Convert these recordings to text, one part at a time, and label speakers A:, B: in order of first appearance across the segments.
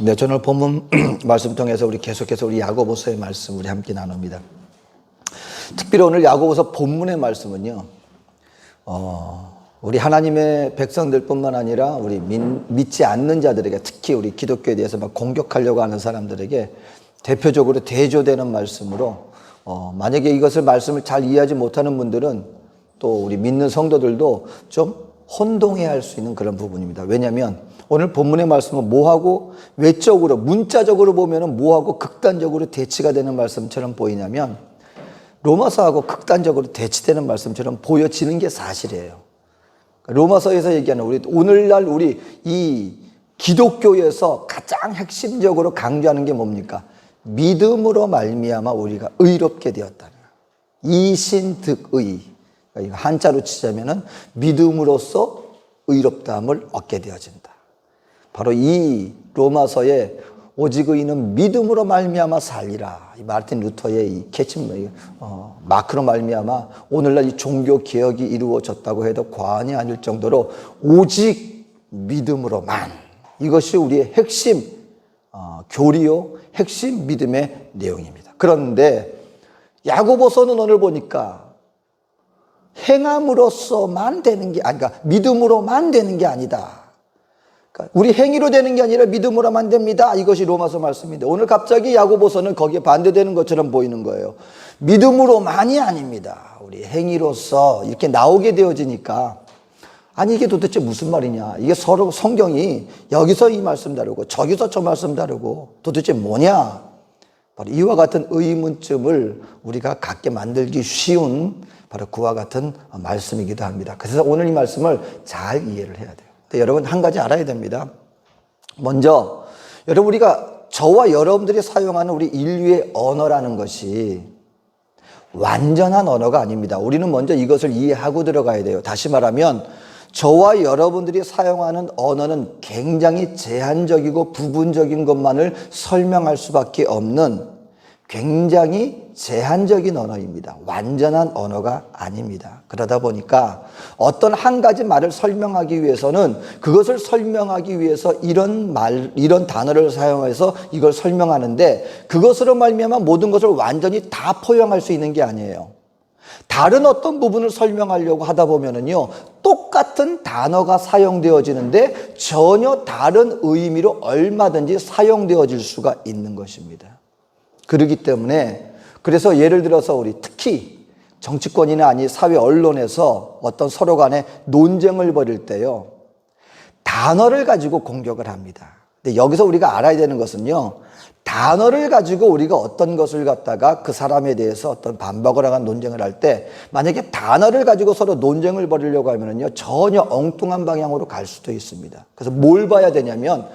A: 네, 저는 본문 말씀 통해서 우리 계속해서 우리 야고보서의 말씀 우리 함께 나눕니다. 특별히 오늘 야고보서 본문의 말씀은요. 어, 우리 하나님의 백성들뿐만 아니라 우리 민, 믿지 않는 자들에게 특히 우리 기독교에 대해서 막 공격하려고 하는 사람들에게 대표적으로 대조되는 말씀으로 어, 만약에 이것을 말씀을 잘 이해하지 못하는 분들은 또 우리 믿는 성도들도 좀 혼동해 할 수 있는 그런 부분입니다. 왜냐하면 오늘 본문의 말씀은 뭐하고 외적으로 문자적으로 보면은 뭐하고 극단적으로 대치가 되는 말씀처럼 보이냐면 로마서하고 극단적으로 대치되는 말씀처럼 보여지는 게 사실이에요. 로마서에서 얘기하는 우리 오늘날 우리 이 기독교에서 가장 핵심적으로 강조하는 게 뭡니까? 믿음으로 말미암아 우리가 의롭게 되었다는 이신득의 그러니까 한자로 치자면은 믿음으로써 의롭다함을 얻게 되어진다. 바로 이 로마서에 오직 의인은 믿음으로 말미암아 살리라. 이 마르틴 루터의 이 캐침 어, 마크로 말미암아 오늘날 이 종교 개혁이 이루어졌다고 해도 과언이 아닐 정도로 오직 믿음으로만 이것이 우리의 핵심 어, 교리요 핵심 믿음의 내용입니다. 그런데 야고보서는 오늘 보니까 행함으로써만 되는 게 아니 그러니까 믿음으로만 되는 게 아니다. 그러니까 우리 행위로 되는 게 아니라 믿음으로만 됩니다. 이것이 로마서 말씀인데 오늘 갑자기 야고보서는 거기에 반대되는 것처럼 보이는 거예요. 믿음으로만이 아닙니다. 우리 행위로서 이렇게 나오게 되어지니까 아니 이게 도대체 무슨 말이냐? 이게 서로 성경이 여기서 이 말씀 다르고 저기서 저 말씀 다르고 도대체 뭐냐? 바로 이와 같은 의문점을 우리가 갖게 만들기 쉬운 바로 그와 같은 말씀이기도 합니다. 그래서 오늘 이 말씀을 잘 이해를 해야 돼요. 근데 여러분 한 가지 알아야 됩니다. 먼저 여러분 우리가 저와 여러분들이 사용하는 우리 인류의 언어라는 것이 완전한 언어가 아닙니다. 우리는 먼저 이것을 이해하고 들어가야 돼요. 다시 말하면 저와 여러분들이 사용하는 언어는 굉장히 제한적이고 부분적인 것만을 설명할 수밖에 없는 굉장히 제한적인 언어입니다. 완전한 언어가 아닙니다. 그러다 보니까 어떤 한 가지 말을 설명하기 위해서는 그것을 설명하기 위해서 이런 말, 이런 단어를 사용해서 이걸 설명하는데 그것으로 말미암아 모든 것을 완전히 다 포용할 수 있는 게 아니에요. 다른 어떤 부분을 설명하려고 하다 보면은요, 똑같은 단어가 사용되어지는데 전혀 다른 의미로 얼마든지 사용되어질 수가 있는 것입니다. 그러기 때문에 그래서 예를 들어서 우리 특히 정치권이나 아니 사회 언론에서 어떤 서로 간에 논쟁을 벌일 때요, 단어를 가지고 공격을 합니다. 근데 여기서 우리가 알아야 되는 것은요, 단어를 가지고 우리가 어떤 것을 갖다가 그 사람에 대해서 어떤 반박을 하거나 논쟁을 할 때 만약에 단어를 가지고 서로 논쟁을 벌이려고 하면은요 전혀 엉뚱한 방향으로 갈 수도 있습니다. 그래서 뭘 봐야 되냐면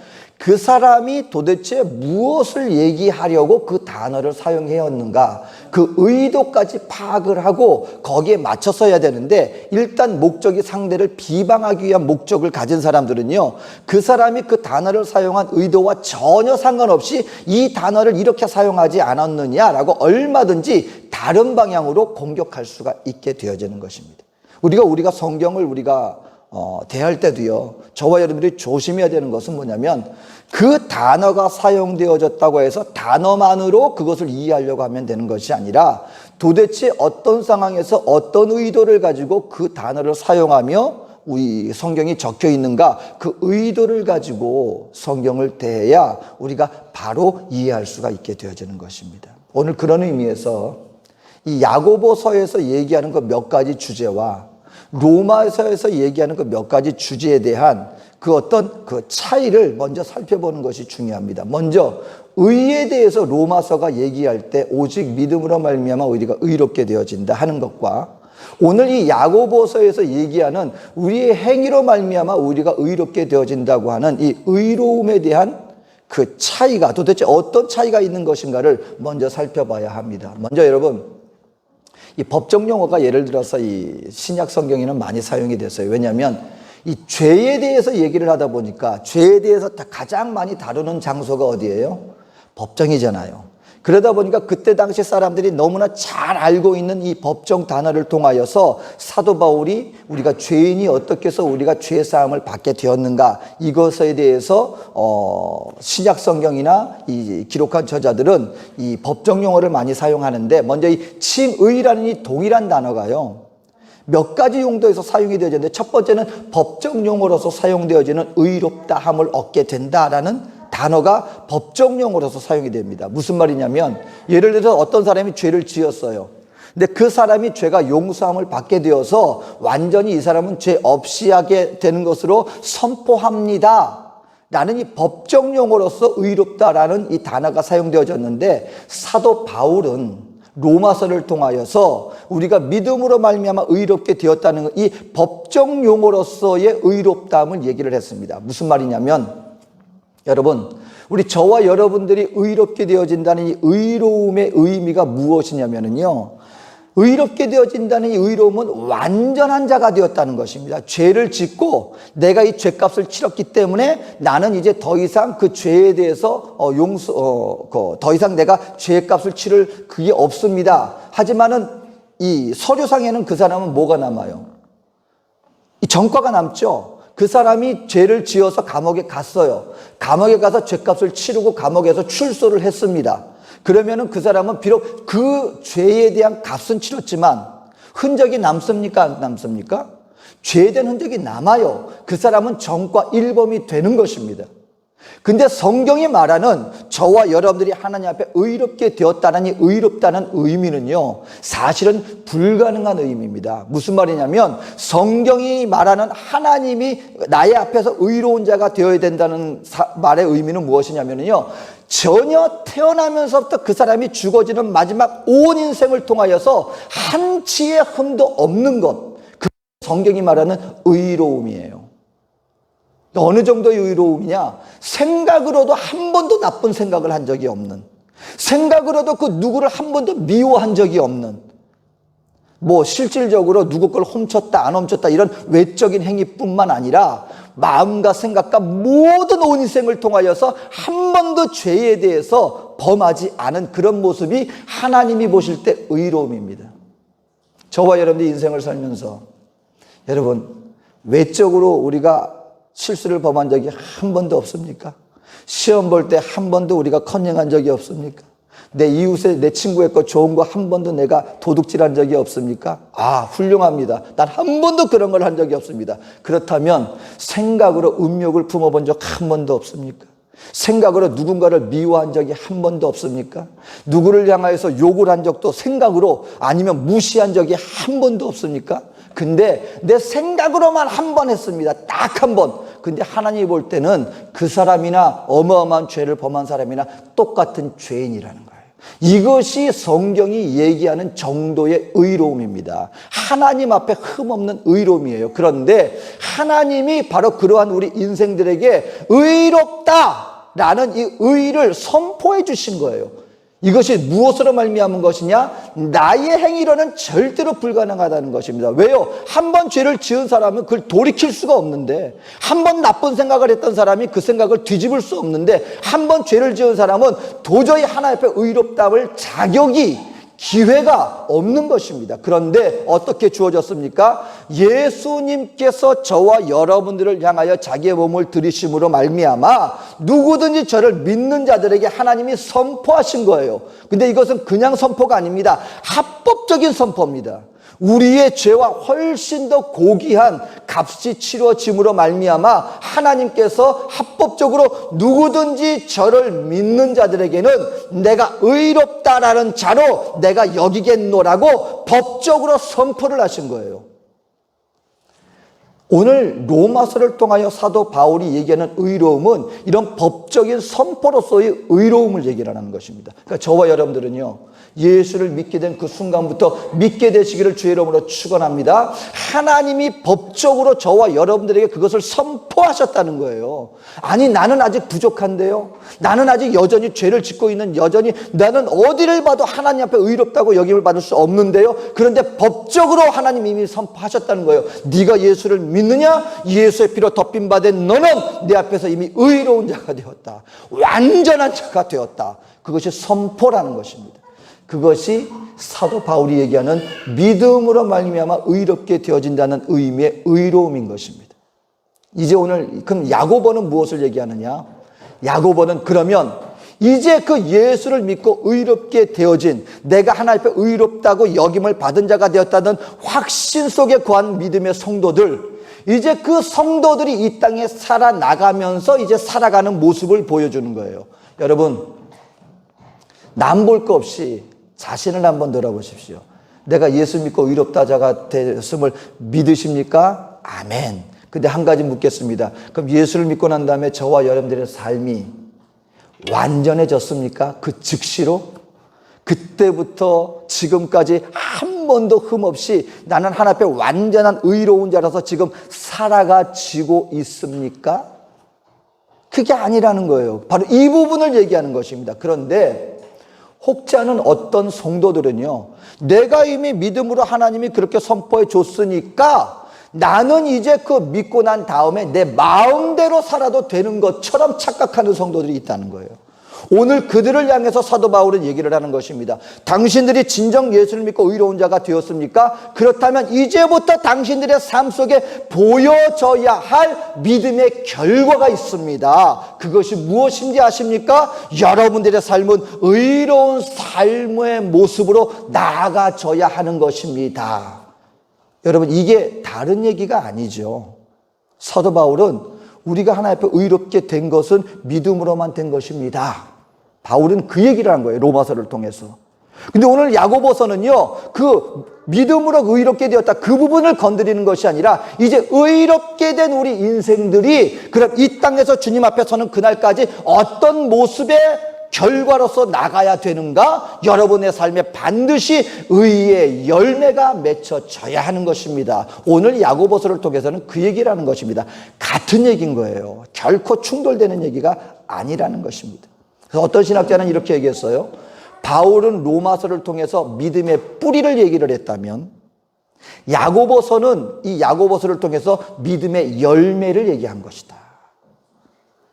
A: 그 사람이 도대체 무엇을 얘기하려고 그 단어를 사용해왔는가 그 의도까지 파악을 하고 거기에 맞춰서 해야 되는데 일단 목적이 상대를 비방하기 위한 목적을 가진 사람들은요 그 사람이 그 단어를 사용한 의도와 전혀 상관없이 이 단어를 이렇게 사용하지 않았느냐라고 얼마든지 다른 방향으로 공격할 수가 있게 되어지는 것입니다. 우리가 우리가 성경을 우리가 어, 대할 때도요, 저와 여러분들이 조심해야 되는 것은 뭐냐면 그 단어가 사용되어졌다고 해서 단어만으로 그것을 이해하려고 하면 되는 것이 아니라 도대체 어떤 상황에서 어떤 의도를 가지고 그 단어를 사용하며 우리 성경이 적혀 있는가 그 의도를 가지고 성경을 대해야 우리가 바로 이해할 수가 있게 되어지는 것입니다. 오늘 그런 의미에서 이 야고보서에서 얘기하는 그몇 가지 주제와 로마서에서 얘기하는 그 몇 가지 주제에 대한 그 어떤 그 차이를 먼저 살펴보는 것이 중요합니다. 먼저 의에 대해서 로마서가 얘기할 때 오직 믿음으로 말미암아 우리가 의롭게 되어진다 하는 것과 오늘 이 야고보서에서 얘기하는 우리의 행위로 말미암아 우리가 의롭게 되어진다고 하는 이 의로움에 대한 그 차이가 도대체 어떤 차이가 있는 것인가를 먼저 살펴봐야 합니다. 먼저 여러분 이 법정 용어가 예를 들어서 이 신약 성경에는 많이 사용이 됐어요. 왜냐하면 이 죄에 대해서 얘기를 하다 보니까 죄에 대해서 가장 많이 다루는 장소가 어디예요? 법정이잖아요. 그러다 보니까 그때 당시 사람들이 너무나 잘 알고 있는 이 법정 단어를 통하여서 사도 바울이 우리가 죄인이 어떻게 해서 우리가 죄 사함을 받게 되었는가 이것에 대해서 어 신약 성경이나 이 기록한 저자들은 이 법정 용어를 많이 사용하는데 먼저 이 칭의라는 이 동일한 단어가요. 몇 가지 용도에서 사용이 되어지는데 첫 번째는 법정 용어로서 사용되어지는 의롭다 함을 얻게 된다라는 단어가 법정 용어로서 사용이 됩니다. 무슨 말이냐면 예를 들어서 어떤 사람이 죄를 지었어요. 근데 그 사람이 죄가 용서함을 받게 되어서 완전히 이 사람은 죄 없이 하게 되는 것으로 선포합니다. 라는 이 법정 용어로서 의롭다라는 이 단어가 사용되어졌는데 사도 바울은 로마서를 통하여서 우리가 믿음으로 말미암아 의롭게 되었다는 이 법정 용어로서의 의롭다함을 얘기를 했습니다. 무슨 말이냐면 여러분, 우리 저와 여러분들이 의롭게 되어진다는 이 의로움의 의미가 무엇이냐면요. 의롭게 되어진다는 이 의로움은 완전한 자가 되었다는 것입니다. 죄를 짓고 내가 이 죄값을 치렀기 때문에 나는 이제 더 이상 그 죄에 대해서 어, 용서, 어, 그, 더 이상 내가 죄값을 치를 그게 없습니다. 하지만은 이 서류상에는 그 사람은 뭐가 남아요? 이 전과가 남죠. 그 사람이 죄를 지어서 감옥에 갔어요. 감옥에 가서 죄값을 치르고 감옥에서 출소를 했습니다. 그러면은 그 사람은 비록 그 죄에 대한 값은 치렀지만 흔적이 남습니까? 안 남습니까? 죄된 흔적이 남아요. 그 사람은 정과 일범이 되는 것입니다. 근데 성경이 말하는 저와 여러분들이 하나님 앞에 의롭게 되었다는 이 의롭다는 의미는요, 사실은 불가능한 의미입니다. 무슨 말이냐면, 성경이 말하는 하나님이 나의 앞에서 의로운 자가 되어야 된다는 사- 말의 의미는 무엇이냐면요, 전혀 태어나면서부터 그 사람이 죽어지는 마지막 온 인생을 통하여서 한치의 흠도 없는 것. 그 성경이 말하는 의로움이에요. 어느 정도의 의로움이냐? 생각으로도 한 번도 나쁜 생각을 한 적이 없는. 생각으로도 그 누구를 한 번도 미워한 적이 없는. 뭐 실질적으로 누구 걸 훔쳤다 안 훔쳤다 이런 외적인 행위뿐만 아니라 마음과 생각과 모든 온 인생을 통하여서 한 번도 죄에 대해서 범하지 않은 그런 모습이 하나님이 보실 때 의로움입니다. 저와 여러분의 인생을 살면서 여러분 외적으로 우리가 실수를 범한 적이 한 번도 없습니까? 시험 볼 때 한 번도 우리가 컨닝한 적이 없습니까? 내 이웃의 내 친구의 것 좋은 거 한 번도 내가 도둑질한 적이 없습니까? 아 훌륭합니다. 난 한 번도 그런 걸 한 적이 없습니다. 그렇다면 생각으로 음욕을 품어본 적 한 번도 없습니까? 생각으로 누군가를 미워한 적이 한 번도 없습니까? 누구를 향하여서 욕을 한 적도 생각으로 아니면 무시한 적이 한 번도 없습니까? 근데 내 생각으로만 한 번 했습니다. 딱 한 번. 근데 하나님이 볼 때는 그 사람이나 어마어마한 죄를 범한 사람이나 똑같은 죄인이라는 거예요. 이것이 성경이 얘기하는 정도의 의로움입니다. 하나님 앞에 흠없는 의로움이에요. 그런데 하나님이 바로 그러한 우리 인생들에게 의롭다 라는 이 의를 선포해 주신 거예요. 이것이 무엇으로 말미암은 것이냐? 나의 행위로는 절대로 불가능하다는 것입니다. 왜요? 한 번 죄를 지은 사람은 그걸 돌이킬 수가 없는데, 한 번 나쁜 생각을 했던 사람이 그 생각을 뒤집을 수 없는데, 한 번 죄를 지은 사람은 도저히 하나님 앞에 의롭다을 자격이 기회가 없는 것입니다. 그런데 어떻게 주어졌습니까? 예수님께서 저와 여러분들을 향하여 자기의 몸을 들이심으로 말미암아 누구든지 저를 믿는 자들에게 하나님이 선포하신 거예요. 근데 이것은 그냥 선포가 아닙니다. 합법적인 선포입니다. 우리의 죄와 훨씬 더 고귀한 값이 치러짐으로 말미암아 하나님께서 합법적으로 누구든지 저를 믿는 자들에게는 내가 의롭다라는 자로 내가 여기겠노라고 법적으로 선포를 하신 거예요. 오늘 로마서를 통하여 사도 바울이 얘기하는 의로움은 이런 법적인 선포로서의 의로움을 얘기하는 것입니다. 그러니까 저와 여러분들은요. 예수를 믿게 된 그 순간부터 믿게 되시기를 주의 이름으로 축원합니다. 하나님이 법적으로 저와 여러분들에게 그것을 선포하셨다는 거예요. 아니 나는 아직 부족한데요. 나는 아직 여전히 죄를 짓고 있는 여전히 나는 어디를 봐도 하나님 앞에 의롭다고 여김을 받을 수 없는데요. 그런데 법적으로 하나님 이미 선포하셨다는 거예요. 네가 예수를 믿 믿느냐? 예수의 피로 덮임 받은 너는 내 앞에서 이미 의로운 자가 되었다. 완전한 자가 되었다. 그것이 선포라는 것입니다. 그것이 사도 바울이 얘기하는 믿음으로 말미암아 의롭게 되어진다는 의미의 의로움인 것입니다. 이제 오늘 그럼 야고보는 무엇을 얘기하느냐? 야고보는 그러면 이제 그 예수를 믿고 의롭게 되어진 내가 하나님 앞에 의롭다고 여김을 받은 자가 되었다는 확신 속에 거한 믿음의 성도들 이제 그 성도들이 이 땅에 살아나가면서 이제 살아가는 모습을 보여주는 거예요. 여러분 남 볼 거 없이 자신을 한번 돌아보십시오. 내가 예수 믿고 의롭다 자가 됐음을 믿으십니까? 아멘. 근데 한 가지 묻겠습니다. 그럼 예수를 믿고 난 다음에 저와 여러분들의 삶이 완전해졌습니까? 그 즉시로? 그때부터 지금까지 한 번도 흠 없이 나는 하나님 앞에 완전한 의로운 자라서 지금 살아가 지고 있습니까? 그게 아니라는 거예요. 바로 이 부분을 얘기하는 것입니다. 그런데 혹자는 어떤 성도들은요, 내가 이미 믿음으로 하나님이 그렇게 선포해 줬으니까 나는 이제 그 믿고 난 다음에 내 마음대로 살아도 되는 것처럼 착각하는 성도들이 있다는 거예요. 오늘 그들을 향해서 사도 바울은 얘기를 하는 것입니다. 당신들이 진정 예수를 믿고 의로운 자가 되었습니까? 그렇다면 이제부터 당신들의 삶 속에 보여져야 할 믿음의 결과가 있습니다. 그것이 무엇인지 아십니까? 여러분들의 삶은 의로운 삶의 모습으로 나아가져야 하는 것입니다. 여러분, 이게 다른 얘기가 아니죠. 사도 바울은 우리가 하나님 앞에 의롭게 된 것은 믿음으로만 된 것입니다. 바울은 그 얘기를 한 거예요. 로마서를 통해서. 근데 오늘 야고보서는요, 그 믿음으로 의롭게 되었다. 그 부분을 건드리는 것이 아니라 이제 의롭게 된 우리 인생들이 그럼 이 땅에서 주님 앞에 서는 그날까지 어떤 모습의 결과로서 나가야 되는가? 여러분의 삶에 반드시 의의 열매가 맺혀져야 하는 것입니다. 오늘 야고보서를 통해서는 그 얘기를 하는 것입니다. 같은 얘기인 거예요. 결코 충돌되는 얘기가 아니라는 것입니다. 그래서 어떤 신학자는 이렇게 얘기했어요. 바울은 로마서를 통해서 믿음의 뿌리를 얘기를 했다면 야고보서는 이 야고보서를 통해서 믿음의 열매를 얘기한 것이다.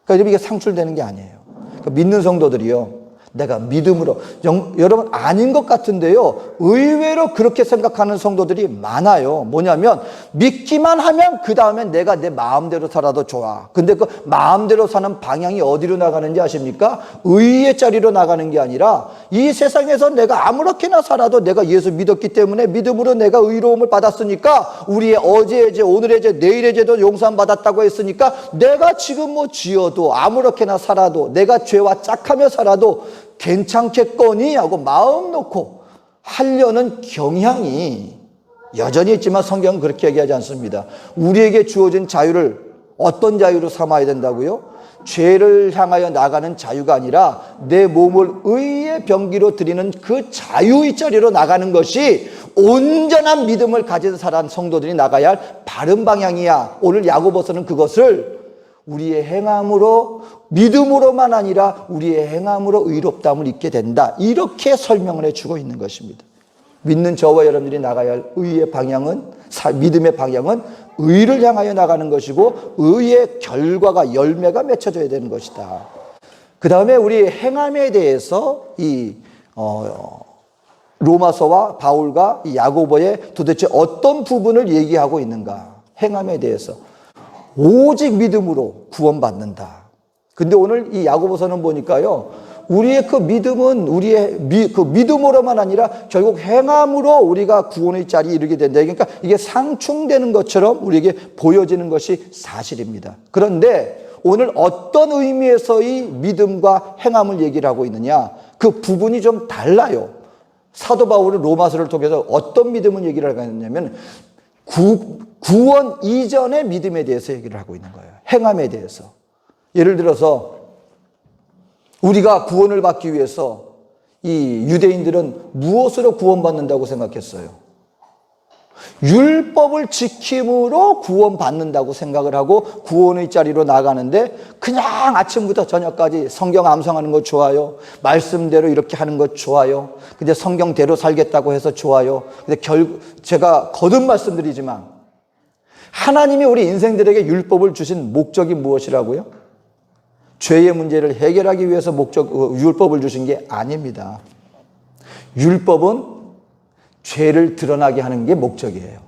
A: 그러니까 이게 상출되는 게 아니에요. 그러니까 믿는 성도들이요. 내가 믿음으로 영, 여러분 아닌 것 같은데요. 의외로 그렇게 생각하는 성도들이 많아요. 뭐냐면 믿기만 하면 그 다음에 내가 내 마음대로 살아도 좋아. 근데 그 마음대로 사는 방향이 어디로 나가는지 아십니까? 의의 자리로 나가는 게 아니라 이 세상에서 내가 아무렇게나 살아도 내가 예수 믿었기 때문에 믿음으로 내가 의로움을 받았으니까 우리의 어제의 죄, 오늘의 죄, 내일의 죄도 용서함 받았다고 했으니까 내가 지금 뭐 지어도 아무렇게나 살아도 내가 죄와 짝하며 살아도 괜찮겠거니 하고 마음 놓고 하려는 경향이 여전히 있지만 성경은 그렇게 얘기하지 않습니다. 우리에게 주어진 자유를 어떤 자유로 삼아야 된다고요? 죄를 향하여 나가는 자유가 아니라 내 몸을 의의 병기로 드리는 그 자유의 자리로 나가는 것이 온전한 믿음을 가진 사람 성도들이 나가야 할 바른 방향이야. 오늘 야고보서는 그것을 우리의 행함으로 믿음으로만 아니라 우리의 행함으로 의롭다함을 입게 된다. 이렇게 설명을 해주고 있는 것입니다. 믿는 저와 여러분들이 나가야 할 의의 방향은 믿음의 방향은 의를 향하여 나가는 것이고 의의 결과가 열매가 맺혀져야 되는 것이다. 그 다음에 우리 행함에 대해서 이 어, 로마서와 바울과 이 야고보의 도대체 어떤 부분을 얘기하고 있는가? 행함에 대해서 오직 믿음으로 구원받는다. 근데 오늘 이 야고보서는 보니까요. 우리의 그 믿음은 우리의 미, 그 믿음으로만 아니라 결국 행함으로 우리가 구원의 자리에 이르게 된다. 그러니까 이게 상충되는 것처럼 우리에게 보여지는 것이 사실입니다. 그런데 오늘 어떤 의미에서의 믿음과 행함을 얘기를 하고 있느냐? 그 부분이 좀 달라요. 사도 바울은 로마서를 통해서 어떤 믿음을 얘기를 하고 있냐면 구, 구원 이전의 믿음에 대해서 얘기를 하고 있는 거예요. 행함에 대해서. 예를 들어서 우리가 구원을 받기 위해서 이 유대인들은 무엇으로 구원받는다고 생각했어요? 율법을 지킴으로 구원받는다고 생각을 하고 구원의 자리로 나가는데 그냥 아침부터 저녁까지 성경 암송하는 거 좋아요. 말씀대로 이렇게 하는 거 좋아요. 근데 성경대로 살겠다고 해서 좋아요. 근데 결 제가 거듭 말씀드리지만 하나님이 우리 인생들에게 율법을 주신 목적이 무엇이라고요? 죄의 문제를 해결하기 위해서 목적, 어, 율법을 주신 게 아닙니다. 율법은 죄를 드러나게 하는 게 목적이에요.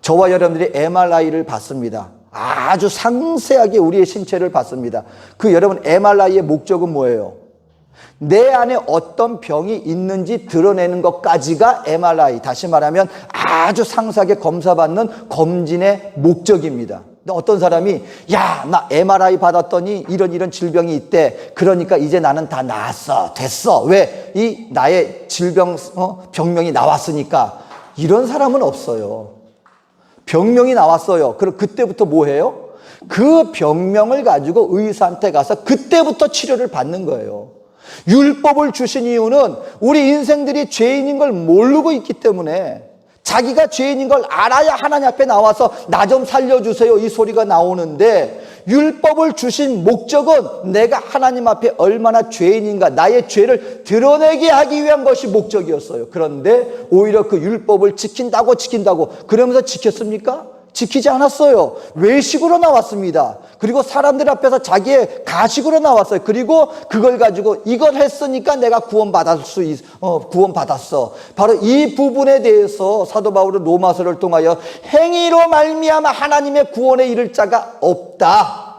A: 저와 여러분들이 MRI를 받습니다. 아주 상세하게 우리의 신체를 봤습니다. 그 여러분 MRI의 목적은 뭐예요? 내 안에 어떤 병이 있는지 드러내는 것까지가 MRI. 다시 말하면 아주 상세하게 검사받는 검진의 목적입니다. 어떤 사람이 야, 나 MRI 받았더니 이런 이런 질병이 있대. 그러니까 이제 나는 다 나았어. 됐어. 왜? 이 나의 질병 어, 병명이 나왔으니까. 이런 사람은 없어요. 병명이 나왔어요. 그럼 그때부터 뭐 해요? 그 병명을 가지고 의사한테 가서 그때부터 치료를 받는 거예요. 율법을 주신 이유는 우리 인생들이 죄인인 걸 모르고 있기 때문에 자기가 죄인인 걸 알아야 하나님 앞에 나와서 나 좀 살려주세요. 이 소리가 나오는데 율법을 주신 목적은 내가 하나님 앞에 얼마나 죄인인가 나의 죄를 드러내게 하기 위한 것이 목적이었어요. 그런데 오히려 그 율법을 지킨다고 지킨다고 그러면서 지켰습니까? 지키지 않았어요. 외식으로 나왔습니다. 그리고 사람들 앞에서 자기의 가식으로 나왔어요. 그리고 그걸 가지고 이걸 했으니까 내가 구원받을 수 있, 어, 구원받았어. 바로 이 부분에 대해서 사도 바울은 로마서를 통하여 행위로 말미암아 하나님의 구원에 이를 자가 없다.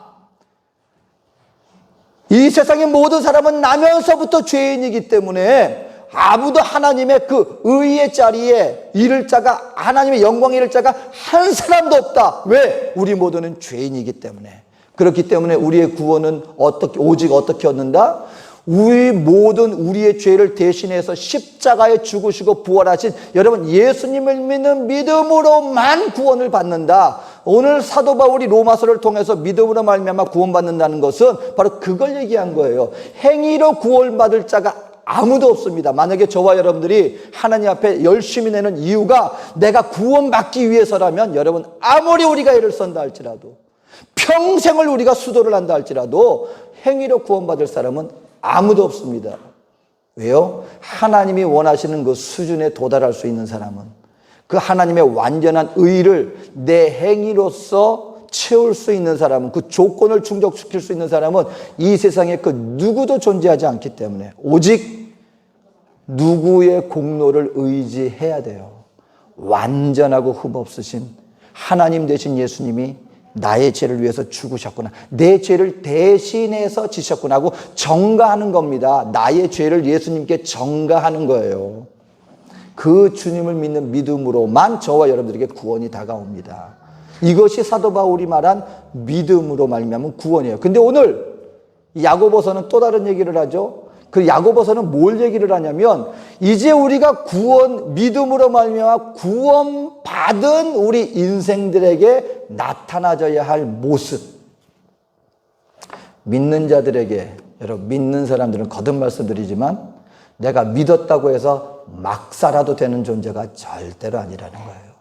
A: 이 세상의 모든 사람은 나면서부터 죄인이기 때문에 아무도 하나님의 그 의의 자리에 이를 자가 하나님의 영광에 이를 자가 한 사람도 없다. 왜? 우리 모두는 죄인이기 때문에. 그렇기 때문에 우리의 구원은 어떻게 오직 어떻게 얻는다? 우리 모든 우리의 죄를 대신해서 십자가에 죽으시고 부활하신 여러분 예수님을 믿는 믿음으로만 구원을 받는다. 오늘 사도 바울이 로마서를 통해서 믿음으로 말미암아 구원받는다는 것은 바로 그걸 얘기한 거예요. 행위로 구원받을 자가 아무도 없습니다. 만약에 저와 여러분들이 하나님 앞에 열심히 내는 이유가 내가 구원받기 위해서라면 여러분 아무리 우리가 애를 쓴다 할지라도 평생을 우리가 수도를 한다 할지라도 행위로 구원받을 사람은 아무도 없습니다. 왜요? 하나님이 원하시는 그 수준에 도달할 수 있는 사람은 그 하나님의 완전한 의를 내 행위로서 채울 수 있는 사람은 그 조건을 충족시킬 수 있는 사람은 이 세상에 그 누구도 존재하지 않기 때문에 오직 누구의 공로를 의지해야 돼요. 완전하고 흠없으신 하나님 되신 예수님이 나의 죄를 위해서 죽으셨구나. 내 죄를 대신해서 지셨구나 하고 정가하는 겁니다. 나의 죄를 예수님께 정가하는 거예요. 그 주님을 믿는 믿음으로만 저와 여러분들에게 구원이 다가옵니다. 이것이 사도 바울이 말한 믿음으로 말미암은 구원이에요. 근데 오늘 야고보서는 또 다른 얘기를 하죠. 그 야고보서는 뭘 얘기를 하냐면 이제 우리가 구원 믿음으로 말미암아 구원 받은 우리 인생들에게 나타나져야 할 모습. 믿는 자들에게 여러분 믿는 사람들은 거듭 말씀드리지만 내가 믿었다고 해서 막 살아도 되는 존재가 절대로 아니라는 거예요.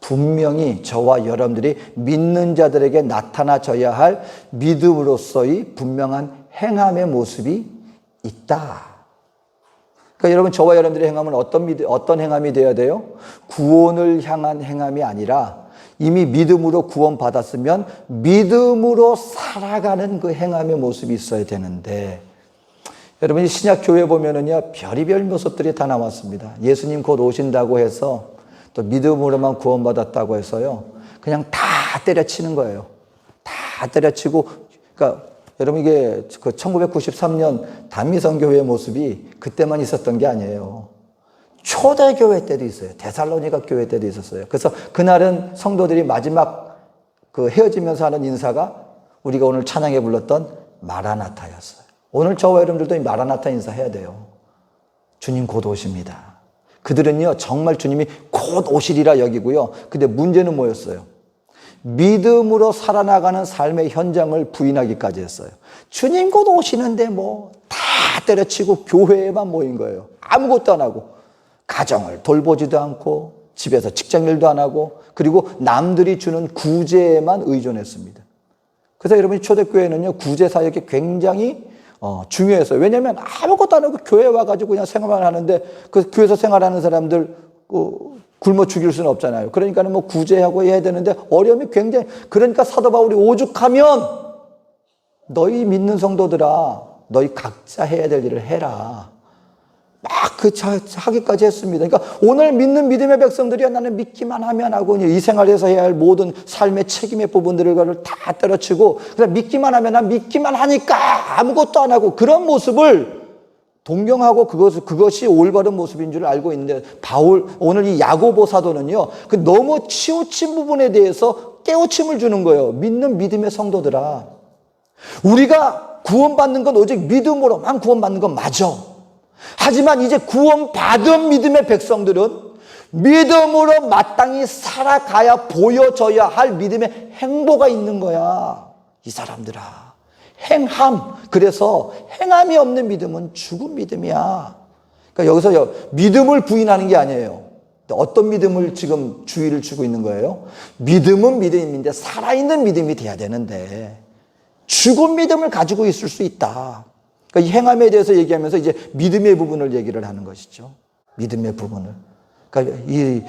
A: 분명히 저와 여러분들이 믿는 자들에게 나타나져야 할 믿음으로서의 분명한 행함의 모습이 있다. 그러니까 여러분 저와 여러분들의 행함은 어떤 믿, 어떤 행함이 되어야 돼요? 구원을 향한 행함이 아니라 이미 믿음으로 구원받았으면 믿음으로 살아가는 그 행함의 모습이 있어야 되는데 여러분이 신약 교회 보면은요 별의별 모습들이 다 나왔습니다. 예수님 곧 오신다고 해서 또 믿음으로만 구원받았다고 해서요 그냥 다 때려치는 거예요. 다 때려치고 그러니까 여러분 이게 그 1993년 단미성 교회의 모습이 그때만 있었던 게 아니에요. 초대 교회 때도 있어요. 데살로니가 교회 때도 있었어요. 그래서 그날은 성도들이 마지막 그 헤어지면서 하는 인사가 우리가 오늘 찬양에 불렀던 마라나타였어요. 오늘 저와 여러분들도 이 마라나타 인사 해야 돼요. 주님 곧 오십니다. 그들은요, 정말 주님이 곧 오시리라 여기고요. 근데 문제는 뭐였어요? 믿음으로 살아나가는 삶의 현장을 부인하기까지 했어요. 주님 곧 오시는데 뭐 다 때려치고 교회에만 모인 거예요. 아무것도 안 하고. 가정을 돌보지도 않고 집에서 직장 일도 안 하고 그리고 남들이 주는 구제에만 의존했습니다. 그래서 여러분이 초대교회는요, 구제 사역이 굉장히 어, 중요했어요. 왜냐하면 아무것도 안 하고 교회 와가지고 그냥 생활만 하는데 그 교회에서 생활하는 사람들 그 굶어 죽일 수는 없잖아요. 그러니까는 뭐 구제하고 해야 되는데 어려움이 굉장히 그러니까 사도 바울이 오죽하면 너희 믿는 성도들아 너희 각자 해야 될 일을 해라. 막 그 하기까지 했습니다. 그러니까 오늘 믿는 믿음의 백성들이야 나는 믿기만 하면 하고 이 생활에서 해야 할 모든 삶의 책임의 부분들을 다 때려치고 그냥 믿기만 하면 난 믿기만 하니까 아무것도 안 하고 그런 모습을 동경하고 그것, 그것이 올바른 모습인 줄 알고 있는데 바울 오늘 이 야고보 사도는요 그 너무 치우친 부분에 대해서 깨우침을 주는 거예요. 믿는 믿음의 성도들아 우리가 구원받는 건 오직 믿음으로만 구원받는 건 맞아. 하지만 이제 구원받은 믿음의 백성들은 믿음으로 마땅히 살아가야 보여져야 할 믿음의 행보가 있는 거야. 이 사람들아. 행함. 그래서 행함이 없는 믿음은 죽은 믿음이야. 그러니까 여기서 믿음을 부인하는 게 아니에요. 어떤 믿음을 지금 주의를 주고 있는 거예요? 믿음은 믿음인데 살아있는 믿음이 돼야 되는데 죽은 믿음을 가지고 있을 수 있다. 그러니까 이 행함에 대해서 얘기하면서 이제 믿음의 부분을 얘기를 하는 것이죠. 믿음의 부분을. 그러니까 이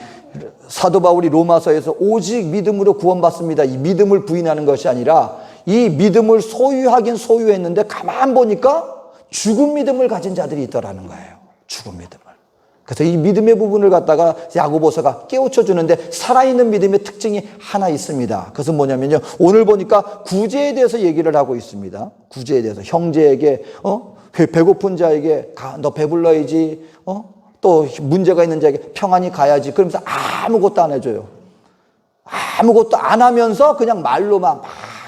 A: 사도 바울이 로마서에서 오직 믿음으로 구원받습니다. 이 믿음을 부인하는 것이 아니라 이 믿음을 소유하긴 소유했는데 가만 보니까 죽은 믿음을 가진 자들이 있더라는 거예요. 죽은 믿음을. 그래서 이 믿음의 부분을 갖다가 야고보서가 깨우쳐 주는데 살아있는 믿음의 특징이 하나 있습니다. 그것은 뭐냐면요. 오늘 보니까 구제에 대해서 얘기를 하고 있습니다. 구제에 대해서 형제에게 어 배고픈 자에게 가, 너 배불러야지. 어? 또 문제가 있는 자에게 평안히 가야지. 그러면서 아무것도 안 해줘요. 아무것도 안 하면서 그냥 말로만 막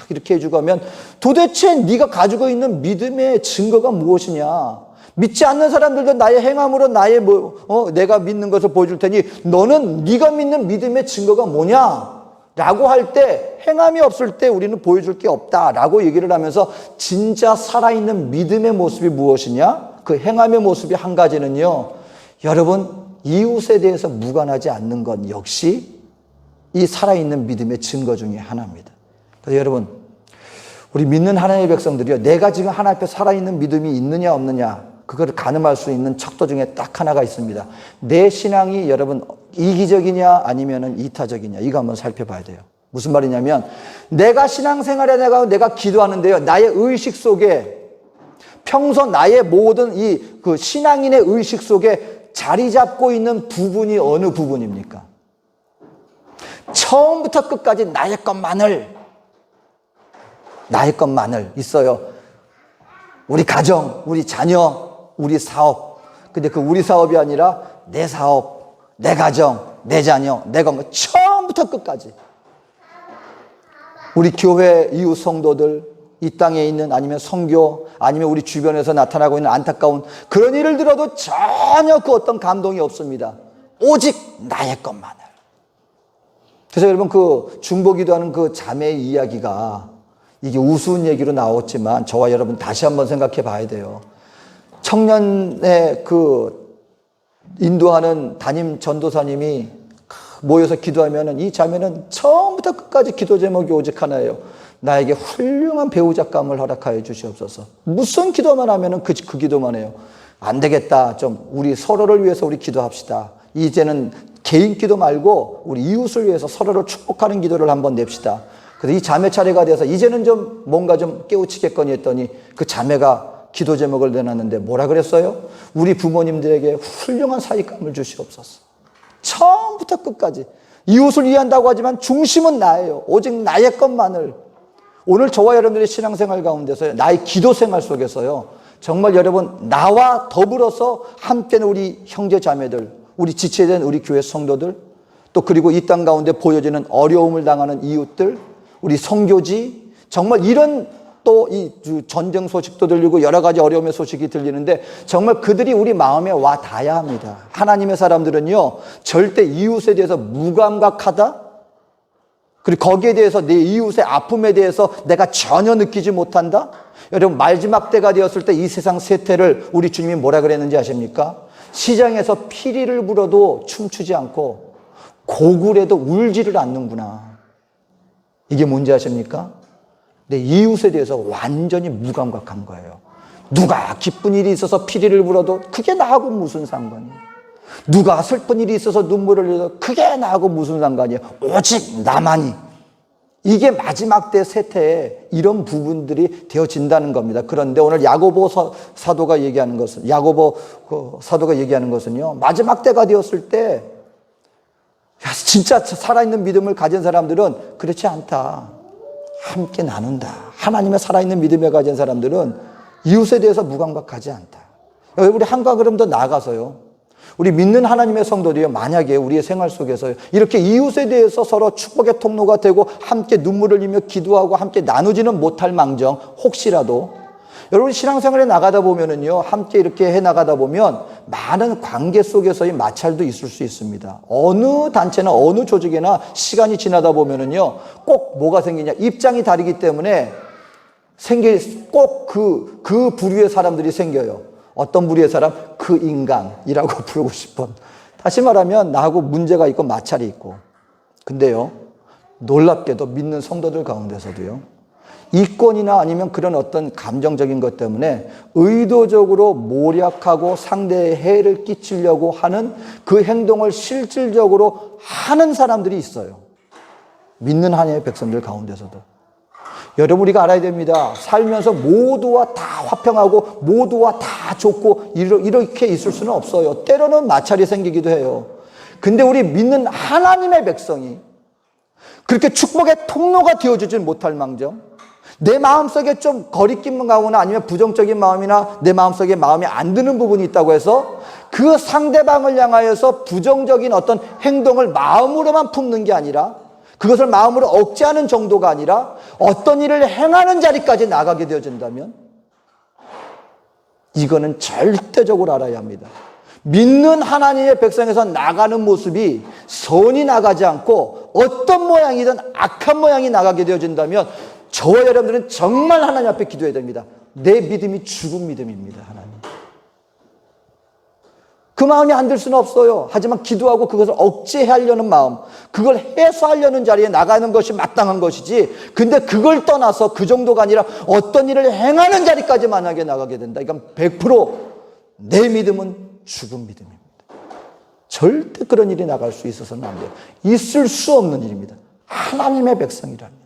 A: 이렇게 해주고 하면 도대체 네가 가지고 있는 믿음의 증거가 무엇이냐? 믿지 않는 사람들도 나의 행함으로 나의 뭐, 어, 내가 믿는 것을 보여줄 테니 너는 네가 믿는 믿음의 증거가 뭐냐? 라고 할 때 행함이 없을 때 우리는 보여줄 게 없다 라고 얘기를 하면서 진짜 살아있는 믿음의 모습이 무엇이냐? 그 행함의 모습이 한 가지는요. 여러분 이웃에 대해서 무관하지 않는 것 역시 이 살아있는 믿음의 증거 중에 하나입니다. 그래서 여러분 우리 믿는 하나님의 백성들이요. 내가 지금 하나님 앞에 살아있는 믿음이 있느냐 없느냐 그거를 가늠할 수 있는 척도 중에 딱 하나가 있습니다. 내 신앙이 여러분 이기적이냐 아니면 이타적이냐 이거 한번 살펴봐야 돼요. 무슨 말이냐면 내가 신앙생활에 내가 내가 기도하는데요. 나의 의식 속에 평소 나의 모든 이 그 신앙인의 의식 속에 자리 잡고 있는 부분이 어느 부분입니까? 처음부터 끝까지 나의 것만을 나의 것만을 있어요. 우리 가정, 우리 자녀, 우리 사업. 근데 그 우리 사업이 아니라 내 사업, 내 가정, 내 자녀, 내 건강 처음부터 끝까지. 우리 교회 이웃 성도들 이 땅에 있는 아니면 성교 아니면 우리 주변에서 나타나고 있는 안타까운 그런 일을 들어도 전혀 그 어떤 감동이 없습니다. 오직 나의 것만을. 그래서 여러분 그 중보기도 하는 그 자매의 이야기가 이게 우스운 얘기로 나왔지만 저와 여러분 다시 한번 생각해 봐야 돼요. 청년의 그 인도하는 담임 전도사님이 모여서 기도하면은 이 자매는 처음부터 끝까지 기도 제목이 오직 하나예요. 나에게 훌륭한 배우자감을 허락하여 주시옵소서. 무슨 기도만 하면은 그, 그 기도만 해요. 안 되겠다. 좀 우리 서로를 위해서 우리 기도합시다. 이제는 개인 기도 말고 우리 이웃을 위해서 서로를 축복하는 기도를 한번 냅시다. 그래서 이 자매 차례가 돼서 이제는 좀 뭔가 좀 깨우치겠거니 했더니 그 자매가 기도 제목을 내놨는데 뭐라 그랬어요? 우리 부모님들에게 훌륭한 사익감을 주시옵소서. 처음부터 끝까지 이웃을 위한다고 하지만 중심은 나예요. 오직 나의 것만을 오늘 저와 여러분들의 신앙생활 가운데서 나의 기도생활 속에서요. 정말 여러분 나와 더불어서 함께는 우리 형제 자매들, 우리 지체된 우리 교회 성도들, 또 그리고 이 땅 가운데 보여지는 어려움을 당하는 이웃들, 우리 성교지 정말 이런 또 이 전쟁 소식도 들리고 여러 가지 어려움의 소식이 들리는데 정말 그들이 우리 마음에 와 닿아야 합니다. 하나님의 사람들은요 절대 이웃에 대해서 무감각하다. 그리고 거기에 대해서 내 이웃의 아픔에 대해서 내가 전혀 느끼지 못한다. 여러분 마지막 때가 되었을 때 이 세상 세태를 우리 주님이 뭐라 그랬는지 아십니까? 시장에서 피리를 불어도 춤추지 않고 고굴에도 울지를 않는구나. 이게 뭔지 아십니까? 내 이웃에 대해서 완전히 무감각한 거예요. 누가 기쁜 일이 있어서 피리를 불어도 그게 나하고 무슨 상관이에요. 누가 슬픈 일이 있어서 눈물을 흘려서 그게 나하고 무슨 상관이야. 오직 나만이. 이게 마지막 때 세태에 이런 부분들이 되어진다는 겁니다. 그런데 오늘 야고보 서- 사도가 얘기하는 것은 야고보 그 사도가 얘기하는 것은요. 마지막 때가 되었을 때 야, 진짜 살아있는 믿음을 가진 사람들은 그렇지 않다. 함께 나눈다. 하나님의 살아있는 믿음에 가진 사람들은 이웃에 대해서 무감각하지 않다. 우리 한가 그럼 더 나아가서요. 우리 믿는 하나님의 성도들이 만약에 우리의 생활 속에서 이렇게 이웃에 대해서 서로 축복의 통로가 되고 함께 눈물을 흘리며 기도하고 함께 나누지는 못할 망정 혹시라도 여러분 신앙생활에 나가다 보면은요 함께 이렇게 해 나가다 보면 많은 관계 속에서의 마찰도 있을 수 있습니다. 어느 단체나 어느 조직이나 시간이 지나다 보면은요 꼭 뭐가 생기냐 입장이 다르기 때문에 생길 꼭 그 그 부류의 사람들이 생겨요. 어떤 부류의 사람? 그 인간이라고 부르고 싶은. 다시 말하면 나하고 문제가 있고 마찰이 있고. 근데요. 놀랍게도 믿는 성도들 가운데서도요. 이권이나 아니면 그런 어떤 감정적인 것 때문에 의도적으로 모략하고 상대에 해를 끼치려고 하는 그 행동을 실질적으로 하는 사람들이 있어요. 믿는 하나님의 백성들 가운데서도. 여러분 우리가 알아야 됩니다. 살면서 모두와 다 화평하고 모두와 다 좋고 이렇게 있을 수는 없어요. 때로는 마찰이 생기기도 해요. 근데 우리 믿는 하나님의 백성이 그렇게 축복의 통로가 되어주질 못할 망정 내 마음속에 좀 거리낌만 가거나 아니면 부정적인 마음이나 내 마음속에 마음에 안 드는 부분이 있다고 해서 그 상대방을 향하여서 부정적인 어떤 행동을 마음으로만 품는 게 아니라 그것을 마음으로 억제하는 정도가 아니라 어떤 일을 행하는 자리까지 나가게 되어진다면 이거는 절대적으로 알아야 합니다. 믿는 하나님의 백성에서 나가는 모습이 선이 나가지 않고 어떤 모양이든 악한 모양이 나가게 되어진다면 저와 여러분들은 정말 하나님 앞에 기도해야 됩니다. 내 믿음이 죽은 믿음입니다, 하나님. 그 마음이 안 들 수는 없어요. 하지만 기도하고 그것을 억제하려는 마음, 그걸 해소하려는 자리에 나가는 것이 마땅한 것이지. 근데 그걸 떠나서 그 정도가 아니라 어떤 일을 행하는 자리까지 만약에 나가게 된다. 이건 100%내 믿음은 죽은 믿음입니다. 절대 그런 일이 나갈 수 있어서는 안 돼요. 있을 수 없는 일입니다. 하나님의 백성이라면.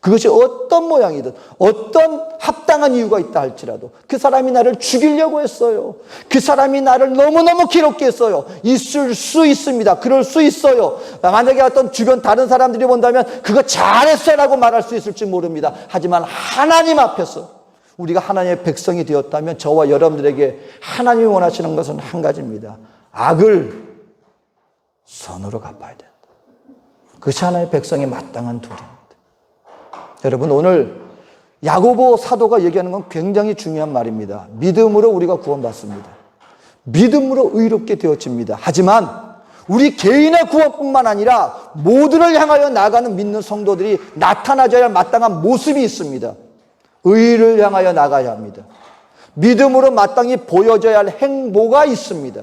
A: 그것이 어떤 모양이든 어떤 합당한 이유가 있다 할지라도 그 사람이 나를 죽이려고 했어요. 그 사람이 나를 너무너무 괴롭게 했어요. 있을 수 있습니다. 그럴 수 있어요. 만약에 어떤 주변 다른 사람들이 본다면 그거 잘했어라고 말할 수 있을지 모릅니다. 하지만 하나님 앞에서 우리가 하나님의 백성이 되었다면 저와 여러분들에게 하나님이 원하시는 것은 한 가지입니다. 악을 선으로 갚아야 된다. 그것이 하나님의 백성의 마땅한 도리입니다. 여러분 오늘 야고보 사도가 얘기하는 건 굉장히 중요한 말입니다. 믿음으로 우리가 구원받습니다. 믿음으로 의롭게 되어집니다. 하지만 우리 개인의 구원뿐만 아니라 모두를 향하여 나가는 믿는 성도들이 나타나줘야 할 마땅한 모습이 있습니다. 의를 향하여 나가야 합니다. 믿음으로 마땅히 보여져야 할 행보가 있습니다.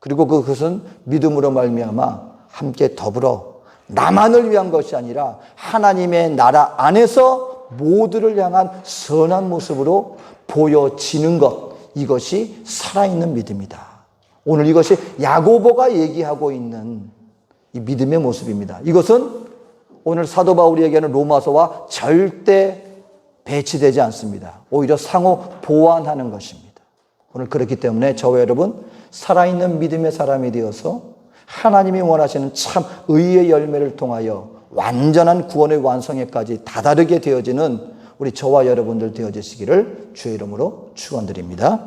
A: 그리고 그것은 믿음으로 말미암아 함께 더불어 나만을 위한 것이 아니라 하나님의 나라 안에서 모두를 향한 선한 모습으로 보여지는 것 이것이 살아있는 믿음이다. 오늘 이것이 야고보가 얘기하고 있는 이 믿음의 모습입니다. 이것은 오늘 사도 바울이 얘기하는 로마서와 절대 배치되지 않습니다. 오히려 상호 보완하는 것입니다. 오늘 그렇기 때문에 저와 여러분 살아있는 믿음의 사람이 되어서 하나님이 원하시는 참 의의 열매를 통하여 완전한 구원의 완성에까지 다다르게 되어지는 우리 저와 여러분들 되어지시기를 주의 이름으로 축원드립니다.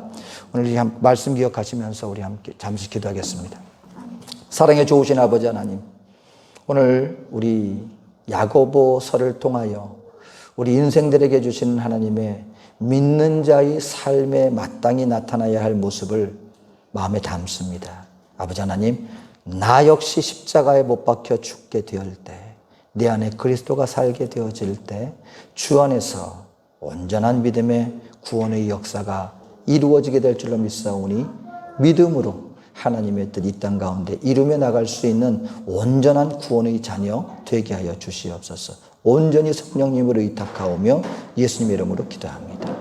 A: 오늘 이 말씀 기억하시면서 우리 함께 잠시 기도하겠습니다. 사랑의 좋으신 아버지 하나님, 오늘 우리 야고보서를 통하여 우리 인생들에게 주시는 하나님의 믿는 자의 삶에 마땅히 나타나야 할 모습을 마음에 담습니다. 아버지 하나님, 나 역시 십자가에 못 박혀 죽게 되을 때, 내 안에 그리스도가 살게 되어질 때, 주 안에서 온전한 믿음의 구원의 역사가 이루어지게 될 줄로 믿사오니, 믿음으로 하나님의 뜻 이 땅 가운데 이루며 나갈 수 있는 온전한 구원의 자녀 되게 하여 주시옵소서. 온전히 성령님으로 의탁하오며 예수님의 이름으로 기도합니다.